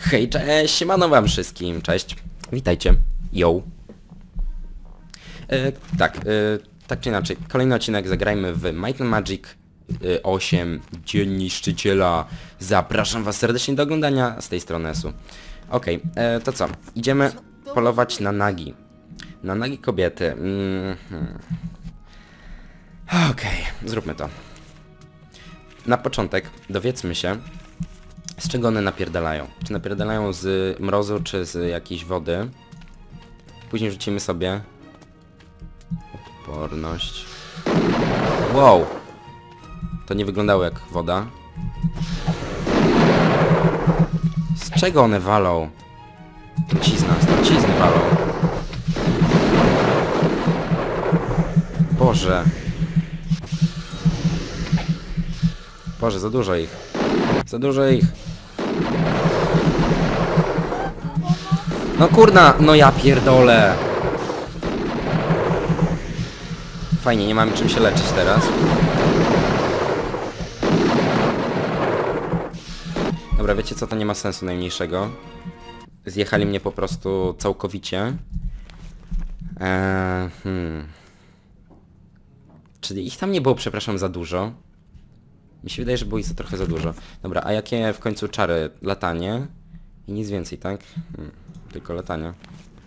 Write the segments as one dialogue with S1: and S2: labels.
S1: Hej, cześć, siemano wam wszystkim, cześć. Witajcie. Yo. E, tak, e, tak czy inaczej, kolejny odcinek zagrajmy w Might and Magic e, 8 Dzień Niszczyciela. Zapraszam was serdecznie do oglądania z tej strony Esu. Okej, e, to co? Idziemy polować na nagi. Na nagi kobiety. Mm, hmm. Okej, zróbmy to. Na początek dowiedzmy się, z czego one napierdalają. Czy napierdalają z mrozu, czy z jakiejś wody. Później rzucimy sobie... Odporność. Wow! To nie wyglądało jak woda. Z czego one walą? Trucizna, z trucizny walą. Boże. Boże, za dużo ich. Za dużo ich. No kurna, no ja pierdolę. Fajnie, nie mamy czym się leczyć teraz. Dobra, wiecie co, to nie ma sensu najmniejszego. Zjechali mnie po prostu całkowicie. Eee, hmm. Czyli ich tam nie było, przepraszam, za dużo. Mi się wydaje, że było ich za trochę za dużo. Dobra, a jakie w końcu czary? Latanie i nic więcej, tak? Hmm, tylko latanie.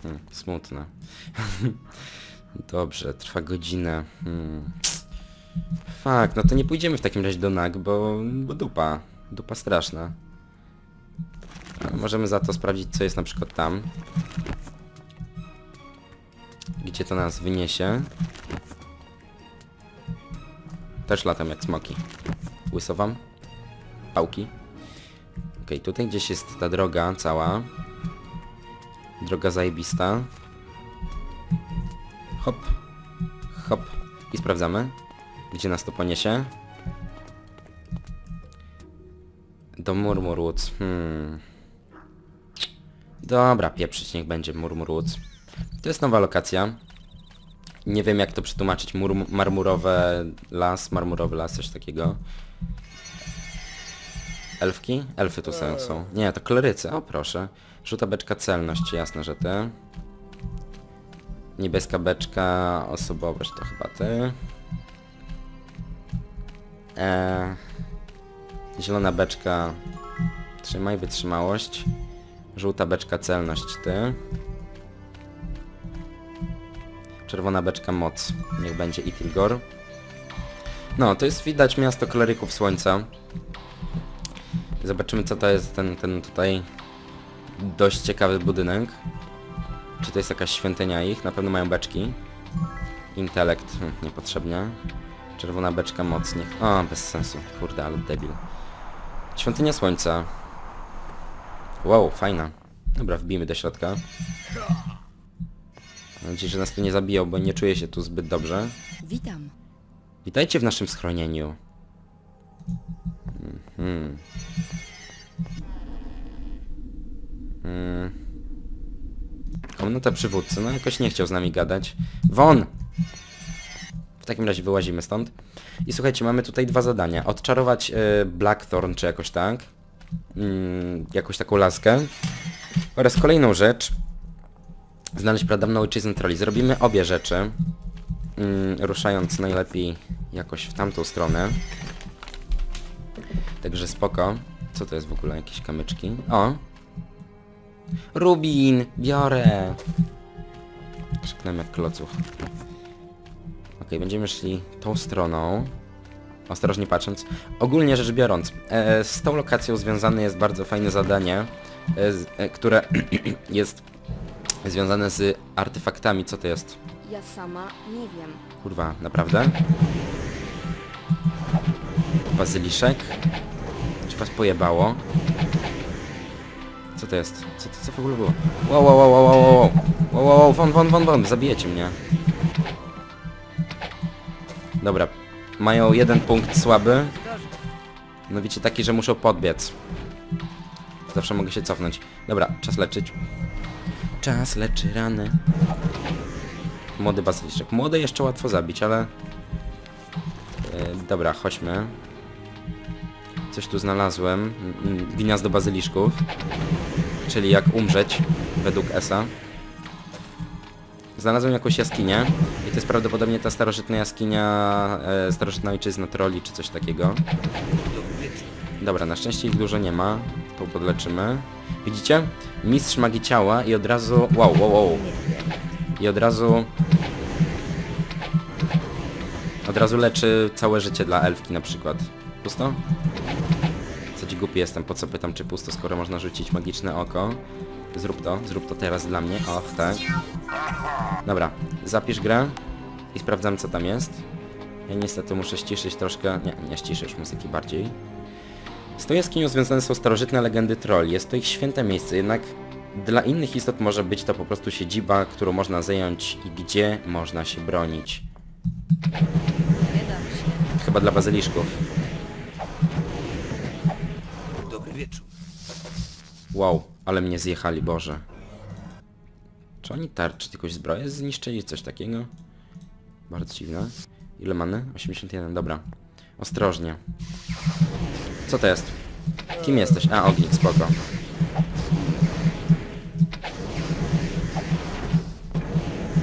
S1: Hmm, smutne. Dobrze, trwa godzinę. Hmm. Fak, no to nie pójdziemy w takim razie do nag, bo, bo dupa. Dupa straszna. Możemy za to sprawdzić, co jest na przykład tam. Gdzie to nas wyniesie. Też latam jak smoki. Łysowam. Pałki. Okej, tutaj gdzieś jest ta droga cała. Droga zajebista. Hop. Hop. I sprawdzamy. Gdzie nas to poniesie. Do Murmurwoods. Hmm. Dobra, pieprzyć niech będzie Murmurwoods. To jest nowa lokacja. Nie wiem jak to przetłumaczyć. Mur marmurowe las, marmurowy las, coś takiego. Elfki? Elfy tu są. są. Nie, to klerycy. O proszę. Żółta beczka celność, jasne, że ty. Niebieska beczka osobowość to chyba ty. Eee, zielona beczka trzymaj wytrzymałość. Żółta beczka celność ty. Czerwona beczka moc. Niech będzie Itilgor. No, to jest widać miasto kleryków słońca. Zobaczymy co to jest ten, ten tutaj dość ciekawy budynek. Czy to jest jakaś świątynia ich? Na pewno mają beczki. Intelekt, hm, niepotrzebnie. Czerwona beczka mocnych. O, bez sensu. Kurde, ale debil. Świątynia słońca. Wow, fajna. Dobra, wbijmy do środka. Mam nadzieję, że nas tu nie zabiją, bo nie czuję się tu zbyt dobrze.
S2: Witam.
S1: Witajcie w naszym schronieniu. Mhm. Mm. Komnata przywódcy, no jakoś nie chciał z nami gadać. Won! W takim razie wyłazimy stąd. I słuchajcie, mamy tutaj dwa zadania. Odczarować y, Blackthorn, czy jakoś tak. Mm, jakąś taką laskę. Oraz kolejną rzecz. Znaleźć pradawną ojczyznę troli. Zrobimy obie rzeczy. Mm, ruszając najlepiej jakoś w tamtą stronę. Także spoko. Co to jest w ogóle? Jakieś kamyczki? O! Rubin! Biorę! Krzyknę jak klocuch. Okej, będziemy szli tą stroną. Ostrożnie patrząc. Ogólnie rzecz biorąc, e, z tą lokacją związane jest bardzo fajne zadanie, e, z, e, które jest związane z artefaktami. Co to jest?
S2: Ja sama nie wiem.
S1: Kurwa, naprawdę? Bazyliszek? Czy was pojebało? Co to jest? Co to co w ogóle było? Wow, wow, wow, wow, wow, wow, wow, wow, wow, won, won, won, won, zabijecie mnie. Dobra, mają jeden punkt słaby. No wiecie, taki, że muszą podbiec. Zawsze mogę się cofnąć. Dobra, czas leczyć. Czas leczy rany. Młody bazyliszek. Młody jeszcze łatwo zabić, ale... Yy, dobra, chodźmy. Coś tu znalazłem. Gniazdo bazyliszków. Czyli jak umrzeć według Esa. Znalazłem jakąś jaskinię i to jest prawdopodobnie ta starożytna jaskinia, e, starożytna ojczyzna troli czy coś takiego. Dobra, na szczęście ich dużo nie ma. Podleczymy. Widzicie? Mistrz magii ciała i od razu... Wow, wow, wow. I od razu... Od razu leczy całe życie dla elfki na przykład. Pusto? Co ci głupi jestem, po co pytam czy pusto, skoro można rzucić magiczne oko. Zrób to, zrób to teraz dla mnie. Och, tak. Dobra, zapisz grę i sprawdzam co tam jest. Ja niestety muszę ściszyć troszkę... Nie, nie ściszysz muzyki bardziej. Z tą jaskinią związane są starożytne legendy trolli. Jest to ich święte miejsce, jednak dla innych istot może być to po prostu siedziba, którą można zająć i gdzie można się bronić.
S2: Nie dam się.
S1: Chyba dla bazyliszków.
S3: Dobry wieczór.
S1: Wow, ale mnie zjechali, Boże. Czy oni tarczy jakąś zbroję zniszczyli? Coś takiego? Bardzo dziwne. Ile mamy? 81, dobra. Ostrożnie. Co to jest? Kim jesteś? A, ognik, spoko.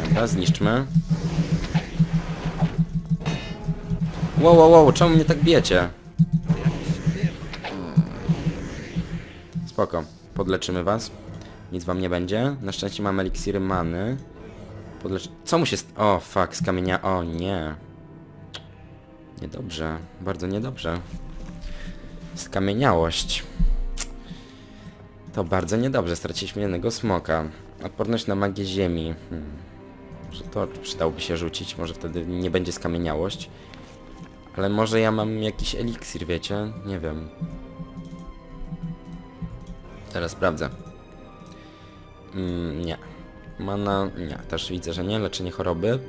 S1: Dobra, zniszczmy. Wow, wow, wow, czemu mnie tak bijecie? Spoko. Podleczymy was. Nic wam nie będzie. Na szczęście mamy eliksiry many. Podlecz... Co mu się... st- O, fuck, z kamienia... O, nie. Niedobrze. Bardzo niedobrze. Skamieniałość. To bardzo niedobrze. Straciliśmy jednego smoka. Odporność na magię ziemi. Hmm. Może to przydałoby się rzucić. Może wtedy nie będzie skamieniałość. Ale może ja mam jakiś eliksir, wiecie? Nie wiem. Teraz sprawdzę. Mm, nie. Mana... Nie, też widzę, że nie. Leczenie choroby.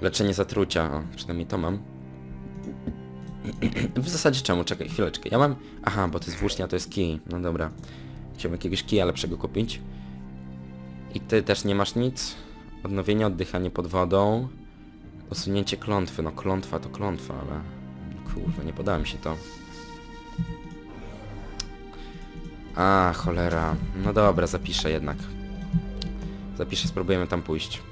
S1: Leczenie zatrucia. O, przynajmniej to mam. W zasadzie czemu? Czekaj, chwileczkę. Ja mam... Aha, bo to jest włócznia, to jest kij. No dobra. Chciałbym jakiegoś kija lepszego kupić. I ty też nie masz nic? Odnowienie, oddychanie pod wodą. Usunięcie klątwy. No klątwa to klątwa, ale... Kurwa, nie podoba mi się to. A, cholera. No dobra, zapiszę jednak. Zapiszę, spróbujemy tam pójść.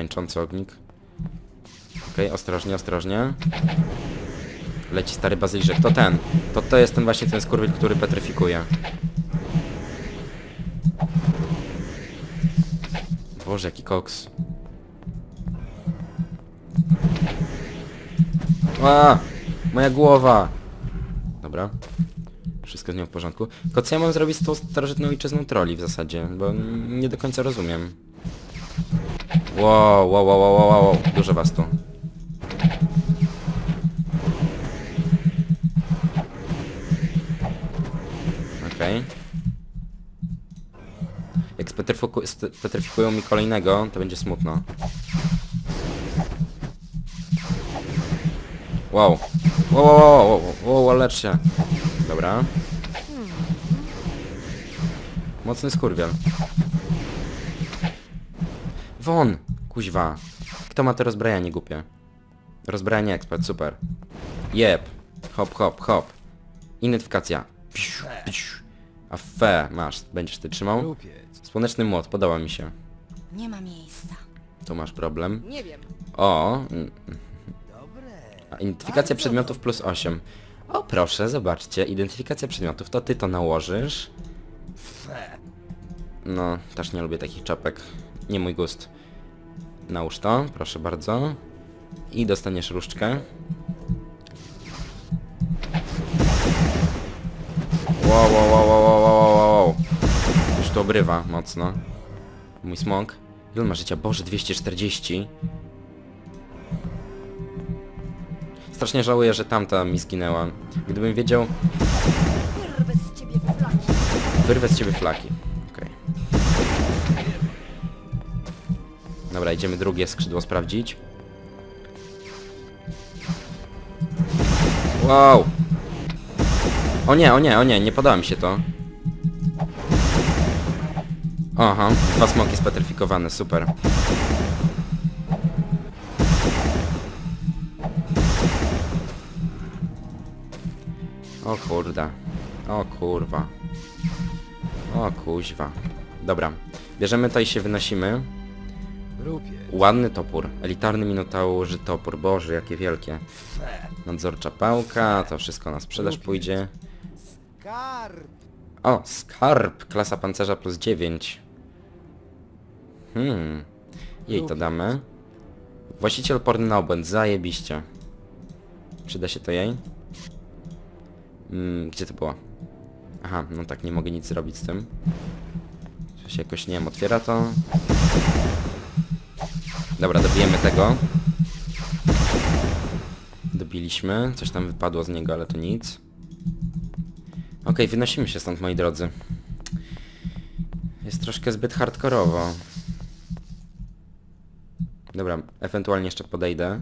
S1: Tańczący ognik. Okej, ostrożnie, ostrożnie. Leci stary bazyliszek. To ten. To to jest ten właśnie ten skurwiel, który petryfikuje. Boże, jaki koks. A, moja głowa. Dobra. Wszystko z nią w porządku. Tylko co ja mam zrobić z tą starożytną ojczyzną troli w zasadzie? Bo nie do końca rozumiem. Wow, wow, wow, wow, wow, wow. Dużo was tu. Okej. Jak spetryfiku- spetryfikują mi kolejnego, to będzie smutno. Wow. Wow, wow, wow, wow, wow, wow, lecz się. Dobra. Mocny skurwiel. Won! Kuźwa. Kto ma te rozbrajanie głupie? Rozbrajanie ekspert, super. Jep. Hop, hop, hop. Identyfikacja. Psiu, psiu. A fe, masz, będziesz ty trzymał? Słoneczny młot, podoba mi się.
S2: Nie ma miejsca.
S1: Tu masz problem.
S2: Nie wiem.
S1: O, mm. A identyfikacja przedmiotów plus 8. O proszę, zobaczcie, identyfikacja przedmiotów, to ty to nałożysz.
S3: Fe.
S1: No, też nie lubię takich czapek. Nie mój gust. Nałóż to, proszę bardzo. I dostaniesz różdżkę. Wow, wow, wow, wow, wow, wow, wow. Już to obrywa mocno. Mój smok. Ile on ma życia? Boże, 240. Strasznie żałuję, że tamta mi zginęła. Gdybym wiedział...
S2: Wyrwę z ciebie flaki.
S1: Dobra, idziemy drugie skrzydło sprawdzić. Wow! O nie, o nie, o nie, nie podoba mi się to. Aha, dwa smoki spetryfikowane, super. O kurda. O kurwa. O kuźwa. Dobra, bierzemy to i się wynosimy. Ładny topór. Elitarny minotaurzy topór. Boże, jakie wielkie. Nadzorcza pałka. To wszystko na sprzedaż pójdzie. O, skarb. Klasa pancerza plus 9. Hmm. Jej to damy. Właściciel oporny na obłęd. Zajebiście. Przyda się to jej? Mm, gdzie to było? Aha, no tak, nie mogę nic zrobić z tym. Się jakoś, nie wiem, otwiera to. Dobra, dobijemy tego. Dobiliśmy. Coś tam wypadło z niego, ale to nic. Okej, wynosimy się stąd, moi drodzy. Jest troszkę zbyt hardkorowo. Dobra, ewentualnie jeszcze podejdę.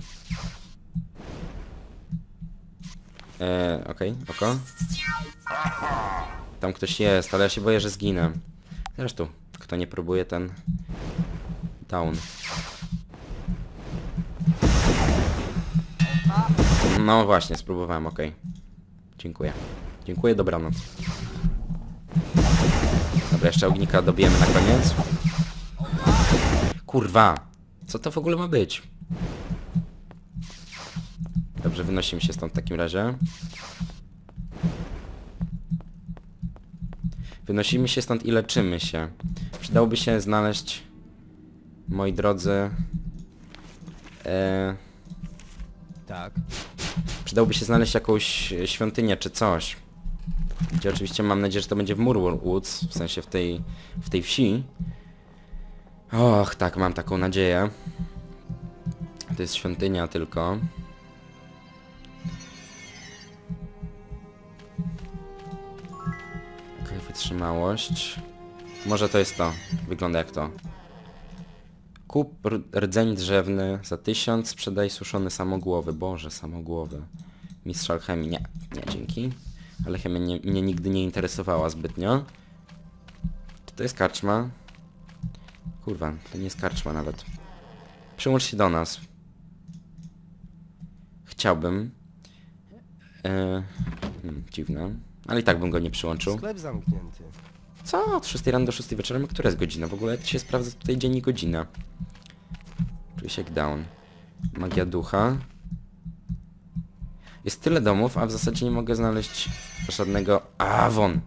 S1: Eee, okej, oko. Tam ktoś jest, ale ja się boję, że zginę. Zresztą, kto nie próbuje, ten... Down. No właśnie, spróbowałem, okej. Dziękuję. Dziękuję, dobranoc. Dobra, jeszcze ognika dobijemy na koniec. Kurwa! Co to w ogóle ma być? Dobrze, wynosimy się stąd w takim razie. Wynosimy się stąd i leczymy się. Przydałoby się znaleźć, moi drodzy... E,
S3: Tak.
S1: Przydałoby się znaleźć jakąś e, świątynię czy coś. Gdzie oczywiście mam nadzieję, że to będzie w Murwoods, w sensie w tej, w tej wsi. Och, tak, mam taką nadzieję. To jest świątynia tylko. Okej, wytrzymałość. Może to jest to. Wygląda jak to. Kup rdzeń drzewny za tysiąc, sprzedaj suszony samogłowy. Boże, samogłowy. Mistrz alchemii. Nie, nie, dzięki. Ale chemia nie, mnie nigdy nie interesowała zbytnio. Czy to jest karczma? Kurwa, to nie jest karczma nawet. Przyłącz się do nas. Chciałbym. E, hmm, dziwne. Ale i tak bym go nie przyłączył.
S3: Sklep zamknięty.
S1: Co? Od 6 rano do 6 wieczorem? Która jest godzina? W ogóle jak to się sprawdza tutaj dzień i godzina? Jak down. Magia ducha. Jest tyle domów, a w zasadzie nie mogę znaleźć żadnego... A, won!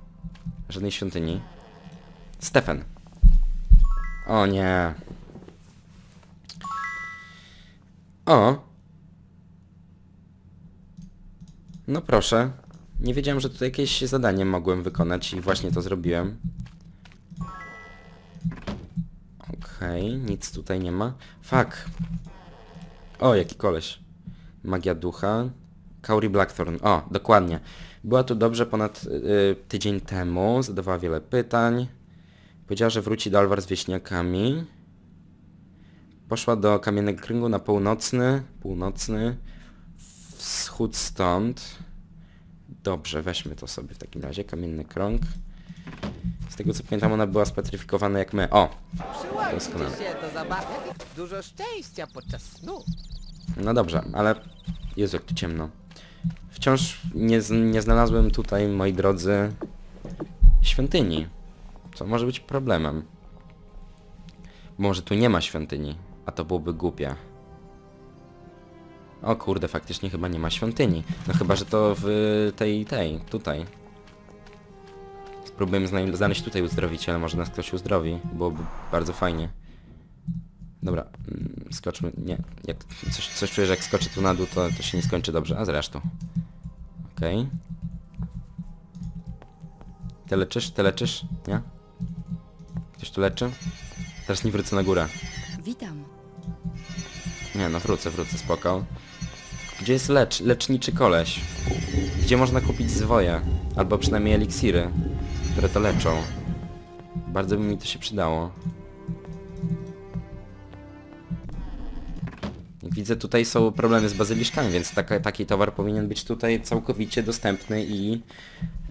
S1: Żadnej świątyni. Stefan. O nie. O! No proszę. Nie wiedziałem, że tutaj jakieś zadanie mogłem wykonać i właśnie to zrobiłem. Okej, nic tutaj nie ma. Fuck. O, jaki koleś. Magia ducha. Kauri Blackthorn. O, dokładnie. Była tu dobrze ponad y, tydzień temu. Zadawała wiele pytań. Powiedziała, że wróci do Alvar z wieśniakami. Poszła do Kamiennego Kręgu na północny. Północny. Wschód stąd. Dobrze, weźmy to sobie w takim razie. Kamienny krąg. Z tego co pamiętam, ona była spatryfikowana jak my. O! Doskonale.
S4: Przyłączcie się do zabawy. Dużo szczęścia podczas snu.
S1: No dobrze, ale... Jezu, jak tu ciemno. Wciąż nie, z- nie znalazłem tutaj, moi drodzy, świątyni. Co może być problemem. Może tu nie ma świątyni, a to byłoby głupie. O kurde, faktycznie chyba nie ma świątyni. No chyba, że to w tej, tej, tutaj. Spróbujemy zna- znaleźć tutaj uzdrowiciela, może nas ktoś uzdrowi. Byłoby bardzo fajnie. Dobra, mm, skoczmy, nie, jak coś, coś czuję, że jak skoczę tu na dół, to, to się nie skończy dobrze, a zresztą. Okej. Ty leczysz, ty leczysz, nie? Ktoś tu leczy? Teraz nie wrócę na górę.
S2: Witam.
S1: Nie, no wrócę, wrócę, spoko. Gdzie jest lecz, leczniczy koleś? Gdzie można kupić zwoje? Albo przynajmniej eliksiry, które to leczą. Bardzo by mi to się przydało. Widzę, tutaj są problemy z bazyliszkami, więc taka, taki towar powinien być tutaj całkowicie dostępny i...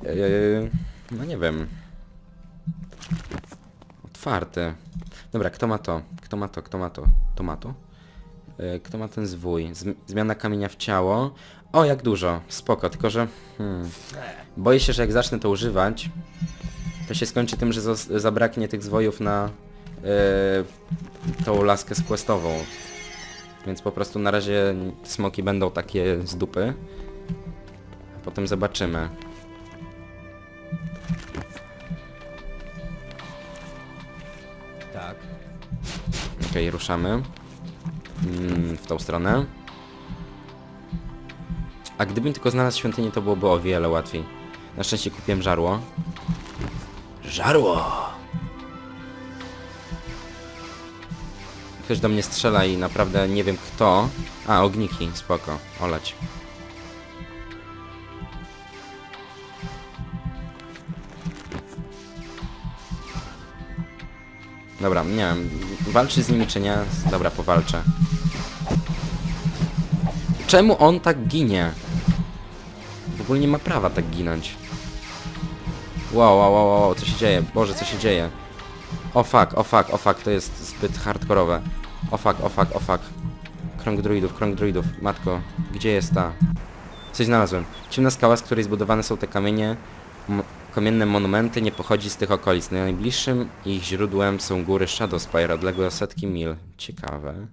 S1: Yy, no nie wiem... Otwarty. Dobra, kto ma to? Kto ma to? Kto ma to? To ma to? E, Kto ma ten zwój? Zm- Zmiana kamienia w ciało. O, jak dużo. Spoko, tylko że... Hmm. Boję się, że jak zacznę to używać, to się skończy tym, że zabraknie tych zwojów na e, tą laskę z questową. Więc po prostu na razie smoki będą takie z dupy. A potem zobaczymy.
S3: Tak.
S1: Okej, ruszamy. Mm, w tą stronę. A gdybym tylko znalazł świątynię, to byłoby o wiele łatwiej. Na szczęście kupiłem żarło. Żarło! Ktoś do mnie strzela i naprawdę nie wiem kto. A, ogniki, spoko, olać. Dobra, nie wiem, walczy z nimi czy nie? Dobra, powalczę. Czemu on tak ginie? W ogóle nie ma prawa tak ginąć. Wow, wow, wow, wow, co się dzieje? Boże, co się dzieje? O fuck, o fuck, o fuck, to jest zbyt hardkorowe. O fuck, o fuck, o fuck. Krąg druidów, krąg druidów. Matko, gdzie jest ta? Coś znalazłem. Ciemna skała, z której zbudowane są te kamienie, kamienne monumenty, nie pochodzi z tych okolic. Najbliższym ich źródłem są góry Shadowspire, odległe o setki mil. Ciekawe.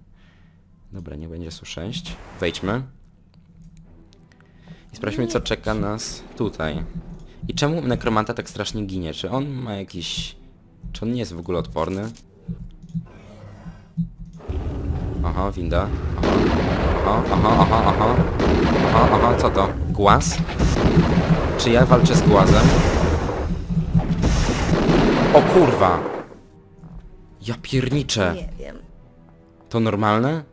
S1: Dobra, nie będzie su 6. Wejdźmy. I sprawdźmy, co czeka nas tutaj. I czemu nekromanta tak strasznie ginie? Czy on ma jakiś... Czy on nie jest w ogóle odporny? Aha, winda. Aha, aha, aha, aha. Aha, aha, co to? Głaz? Czy ja walczę z głazem? O kurwa! Ja pierniczę.
S2: Nie wiem.
S1: To normalne?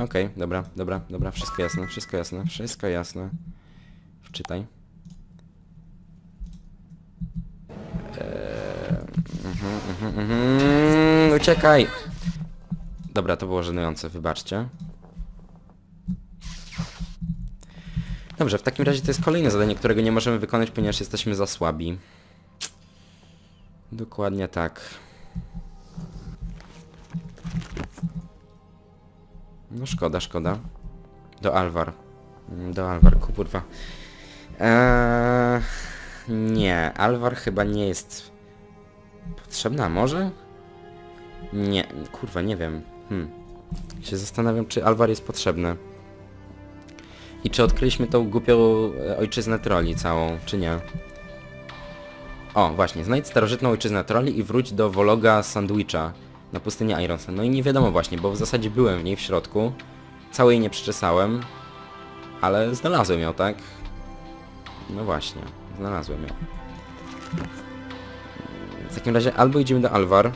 S1: Okej, dobra, dobra, dobra, wszystko jasne, wszystko jasne, wszystko jasne. Wczytaj. Eee, mhm, mhm, mhm, uciekaj! Dobra, to było żenujące, wybaczcie. Dobrze, w takim razie to jest kolejne zadanie, którego nie możemy wykonać, ponieważ jesteśmy za słabi. Dokładnie tak. No szkoda, szkoda. Do Alvar. Mm, Do Alvar, kurwa. Eee, nie, Alvar chyba nie jest potrzebna, może? Nie, kurwa, nie wiem. Hmm. Się zastanawiam, czy Alvar jest potrzebny. I czy odkryliśmy tą głupią e, ojczyznę troli całą, czy nie? O, właśnie, znajdź starożytną ojczyznę troli i wróć do Wologa Sandwicha na pustyni Ironsen. No i nie wiadomo właśnie, bo w zasadzie byłem w niej w środku. Całej nie przeczesałem, ale znalazłem ją, tak? No właśnie, znalazłem ją. W takim razie albo idziemy do Alvar,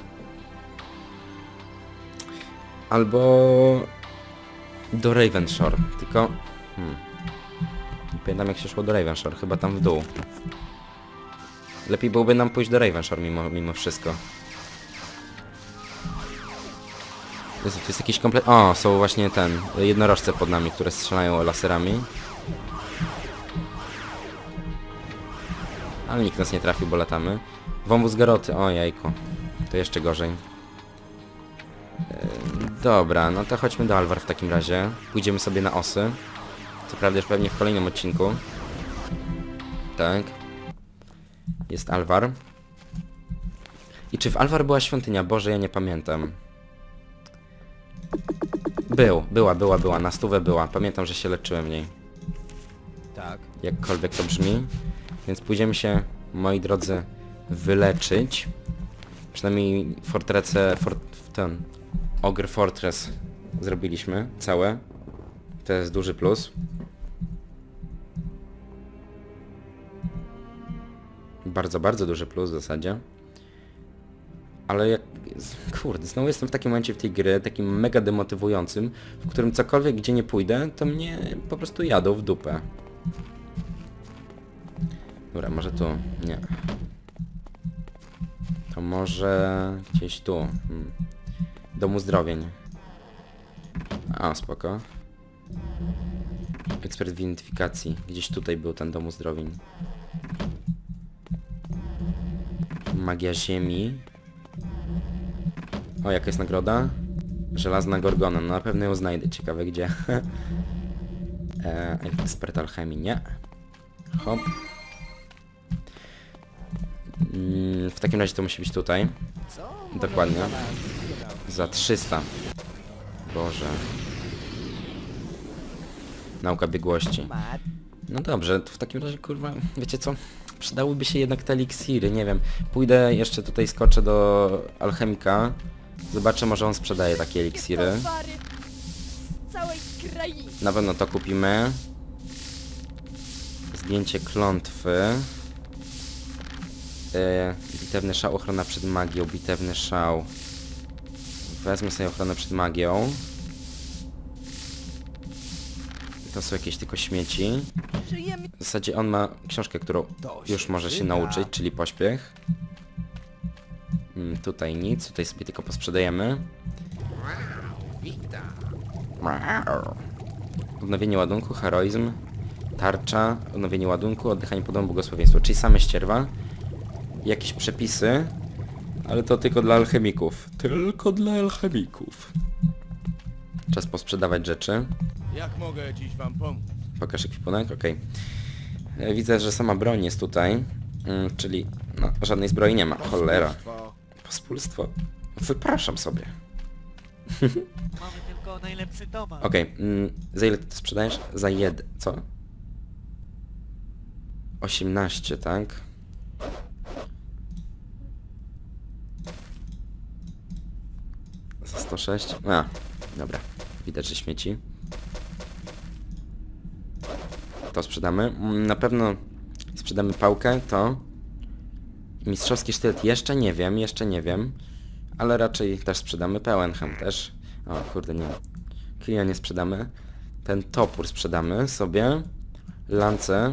S1: albo do Ravenshore, tylko... Hmm. Nie pamiętam jak się szło do Ravenshore, chyba tam w dół. Lepiej byłoby nam pójść do Ravenshore mimo, mimo wszystko. Jezu, jest jakiś komplet... O, są właśnie ten, jednorożce pod nami, które strzelają laserami. Ale nikt nas nie trafił, bo latamy. Wąwóz Garoty, o jajku. To jeszcze gorzej. E, Dobra, no to chodźmy do Alvar w takim razie. Pójdziemy sobie na osy. Co prawda już pewnie w kolejnym odcinku. Tak. Jest Alvar. I czy w Alvar była świątynia? Boże, ja nie pamiętam. Był, była, była, była, na stówę była. Pamiętam, że się leczyłem w niej.
S3: Tak.
S1: Jakkolwiek to brzmi. Więc pójdziemy się, moi drodzy, wyleczyć. Przynajmniej fortrecę, fort, ten, Ogre Fortress zrobiliśmy, całe. To jest duży plus. Bardzo, bardzo duży plus w zasadzie. Ale jak... Kurde, znowu jestem w takim momencie w tej gry, takim mega demotywującym, w którym cokolwiek gdzie nie pójdę, to mnie po prostu jadą w dupę. Dobra, może tu. Nie. To może gdzieś tu. Hmm. Dom uzdrowień. A, spoko. Ekspert w identyfikacji. Gdzieś tutaj był ten dom uzdrowień. Magia ziemi. O, jaka jest nagroda? Żelazna Gorgona. No na pewno ją znajdę. Ciekawe gdzie. e, ekspert alchemii, nie. Hop. Mm, w takim razie to musi być tutaj. Dokładnie. Za 300. Boże. Nauka biegłości. No dobrze, to w takim razie kurwa, wiecie co? Przydałyby się jednak te eliksiry, nie wiem. Pójdę jeszcze tutaj skoczę do alchemika. Zobaczę, może on sprzedaje takie eliksiry.
S2: Całej krainy.
S1: Na pewno to kupimy. Zdjęcie klątwy. Yy, bitewny szał, ochrona przed magią, bitewny szał. Wezmę sobie ochronę przed magią. To są jakieś tylko śmieci.
S2: Żyjemy
S1: W zasadzie on ma książkę, którą już może się nauczyć, czyli pośpiech. Mm, tutaj nic, tutaj sobie tylko posprzedajemy. Odnowienie ładunku, heroizm, tarcza, odnowienie ładunku, oddychanie podobą, błogosławieństwo, czyli same ścierwa. Jakieś przepisy, ale to tylko dla alchemików. Tylko dla alchemików. Czas posprzedawać rzeczy.
S5: Jak mogę dziś wam pomóc?
S1: Pokaż ekwipunek, okej. E, Widzę, że sama broń jest tutaj, mm, czyli no, żadnej zbroi nie ma. Cholera.
S5: Pospólstwo.
S1: Pospólstwo. Wypraszam sobie.
S3: Mamy tylko najlepszy towar.
S1: Okej, mm, za ile ty to sprzedajesz? Za jed... co? 18, tak? Za 106? A, dobra. Widać, że śmieci. To sprzedamy. Mm, Na pewno sprzedamy pałkę, to... Mistrzowski sztylet jeszcze nie wiem, jeszcze nie wiem. Ale raczej też sprzedamy. Pełen hem też. O, kurde, nie. Kija nie sprzedamy. Ten topór sprzedamy sobie. Lance.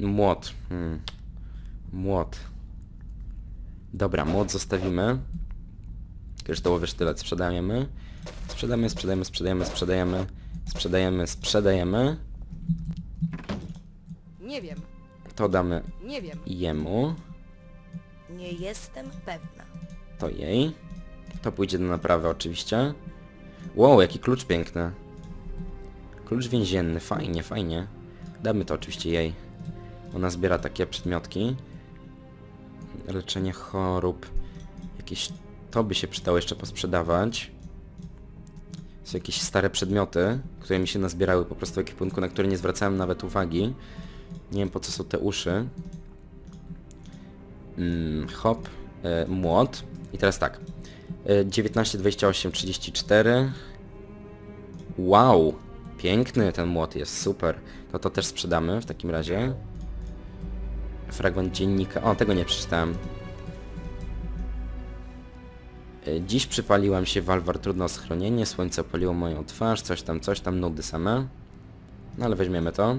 S1: Młot. Hmm. Młot. Dobra, młot zostawimy. Kryształowy sztylet sprzedajemy. Sprzedamy, sprzedajemy, sprzedajemy, sprzedajemy. Sprzedajemy, sprzedajemy.
S2: Nie wiem,
S1: To damy
S2: nie wiem.
S1: jemu.
S2: Nie jestem pewna.
S1: To jej. To pójdzie do naprawy oczywiście. Wow, jaki klucz piękny. Klucz więzienny, fajnie, fajnie. Damy to oczywiście jej. Ona zbiera takie przedmiotki. Leczenie chorób. Jakieś... To by się przydało jeszcze posprzedawać. Są jakieś stare przedmioty, które mi się nazbierały po prostu w ekwipunku, na które nie zwracałem nawet uwagi. Nie wiem po co są te uszy. Mm, hop, e, młot. I teraz tak. E, 19, 28, 34. Wow! Piękny ten młot jest, super. To to też sprzedamy w takim razie. Fragment dziennika. O, tego nie przeczytałem. E, Dziś przypaliłam się Walwar trudno schronienie, słońce opaliło moją twarz, coś tam, coś tam, nudy same. No ale weźmiemy to.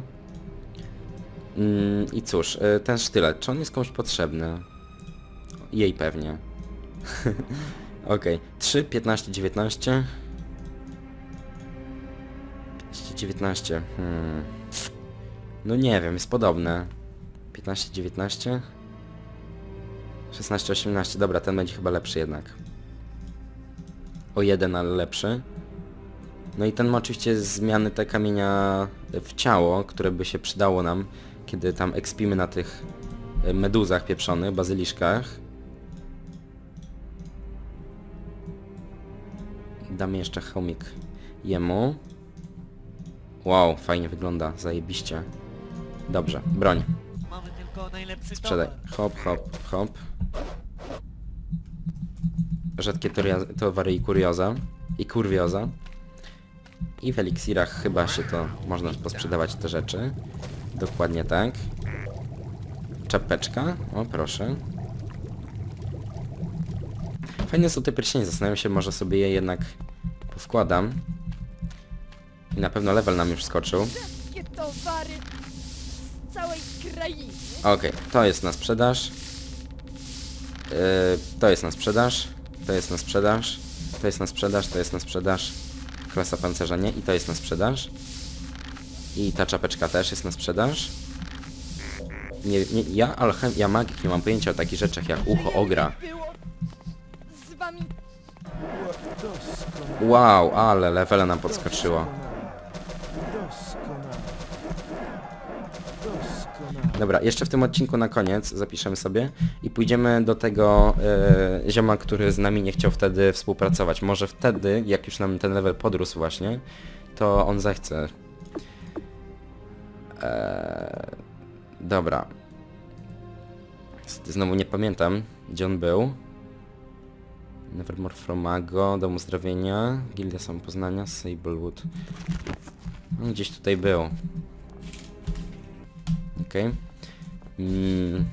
S1: Mm, I cóż, e, ten sztylet, czy on jest komuś potrzebny? Jej pewnie. Okej. 3, 15, 19. 15, 19. Hmm. No nie wiem, jest podobne. 15, 19. 16, 18. Dobra, ten będzie chyba lepszy jednak. O jeden, ale lepszy. No i ten ma oczywiście zmiany te kamienia w ciało, które by się przydało nam, kiedy tam ekspimy na tych e, meduzach pieprzonych, bazyliszkach. Damy jeszcze chomik jemu. Wow, fajnie wygląda, zajebiście. Dobrze, broń. Sprzedaj. Hop, hop, hop. Rzadkie towary i kurioza. I kurwioza. I w eliksirach chyba się to można posprzedawać te rzeczy. Dokładnie tak. Czapeczka. O, proszę. Fajne są te pierścienie, zastanawiam się, może sobie je jednak powkładam. I na pewno level nam już skoczył.
S2: Wszystkie towary z całej krainy.
S1: Okej, to jest na sprzedaż. Yy, to jest na sprzedaż. To jest na sprzedaż. To jest na sprzedaż, to jest na sprzedaż. Klasa pancerza nie i to jest na sprzedaż. I ta czapeczka też jest na sprzedaż. Nie, nie, ja alchem, ja magik nie mam pojęcia o takich rzeczach jak ucho ogra. Wow, ale levele nam podskoczyło. Dobra, jeszcze w tym odcinku na koniec zapiszemy sobie i pójdziemy do tego e, zioma, który z nami nie chciał wtedy współpracować. Może wtedy, jak już nam ten level podrósł właśnie, to on zechce. Eee, dobra. Znowu nie pamiętam, gdzie on był. Nevermore Fromago, Dom Uzdrowienia, Gildia Samopoznania, Sablewood. On gdzieś tutaj był. Okej. Mm,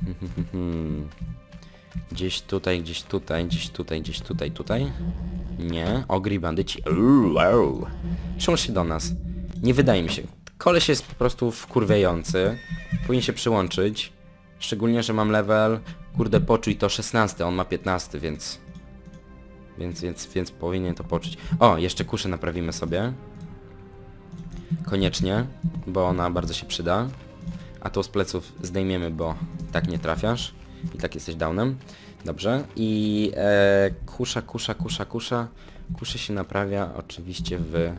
S1: Gdzieś tutaj, gdzieś tutaj, gdzieś tutaj, gdzieś tutaj, tutaj. Nie. Ogri bandyci. Piszą się do nas. Nie wydaje mi się. Koleś jest po prostu wkurwiający. Powinien się przyłączyć. Szczególnie, że mam level, kurde, poczuj to 16, on ma 15, więc... Więc, więc, więc powinien to poczuć. O, jeszcze kuszę naprawimy sobie. Koniecznie, bo ona bardzo się przyda. A tą z pleców zdejmiemy, bo tak nie trafiasz. I tak jesteś downem. Dobrze. I e, kusza, kusza, kusza, kusza. Kuszę się naprawia oczywiście w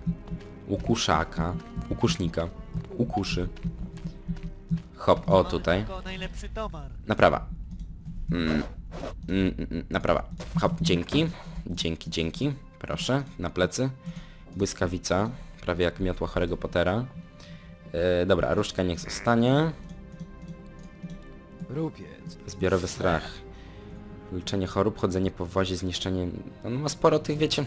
S1: ukuszaka. Ukusznika. Ukuszy. Hop, o tutaj. Naprawa. Mm, mm, mm, naprawa. Hop, dzięki. Dzięki, dzięki. Proszę, na plecy. Błyskawica, prawie jak miotła chorego Pottera. Yy, dobra, różdżka niech zostanie. Zbiorowy strach. Leczenie chorób, chodzenie po wozie, zniszczenie... On ma sporo tych, wiecie...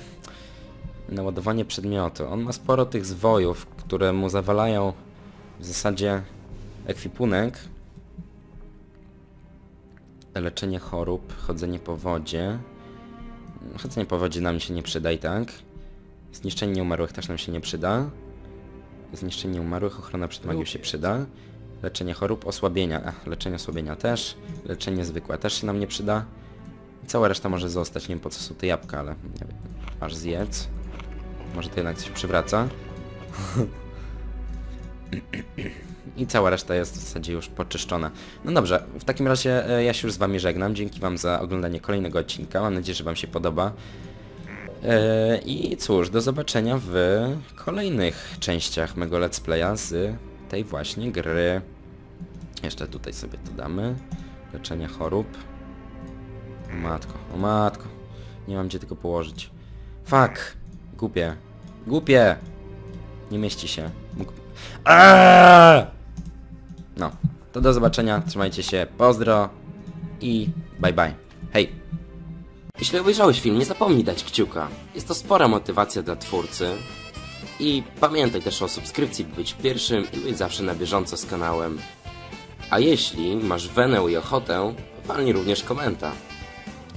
S1: Naładowanie przedmiotu. On ma sporo tych zwojów, które mu zawalają w zasadzie ekwipunek. Leczenie chorób, chodzenie po wodzie. Chodzenie po wodzie nam się nie przyda i tak. Zniszczenie nieumarłych też nam się nie przyda. Zniszczenie nieumarłych, ochrona przed magią się przyda. Leczenie chorób, osłabienia. Ach, leczenie osłabienia też. Leczenie zwykłe też się nam nie przyda. Cała reszta może zostać. Nie wiem po co są te jabłka, ale nie wiem. Aż zjedz. Może to jednak coś przywraca. I cała reszta jest w zasadzie już poczyszczona. No dobrze, w takim razie e, ja się już z wami żegnam. Dzięki wam za oglądanie kolejnego odcinka. Mam nadzieję, że wam się podoba. E, I cóż, do zobaczenia w kolejnych częściach mego let's playa z tej właśnie gry. Jeszcze tutaj sobie to damy. Leczenie chorób. O matko, o matko. Nie mam gdzie tego położyć. Fuck! Głupie. Głupie! Nie mieści się. Mógł... Aaaa! No, to do zobaczenia, trzymajcie się, pozdro i bye bye. Hej! Jeśli obejrzałeś film, nie zapomnij dać kciuka. Jest to spora motywacja dla twórcy. I pamiętaj też o subskrypcji, by być pierwszym i być zawsze na bieżąco z kanałem. A jeśli masz wenę i ochotę, walnij również komenta.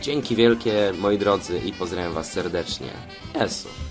S1: Dzięki wielkie, moi drodzy, i pozdrawiam was serdecznie. Esu.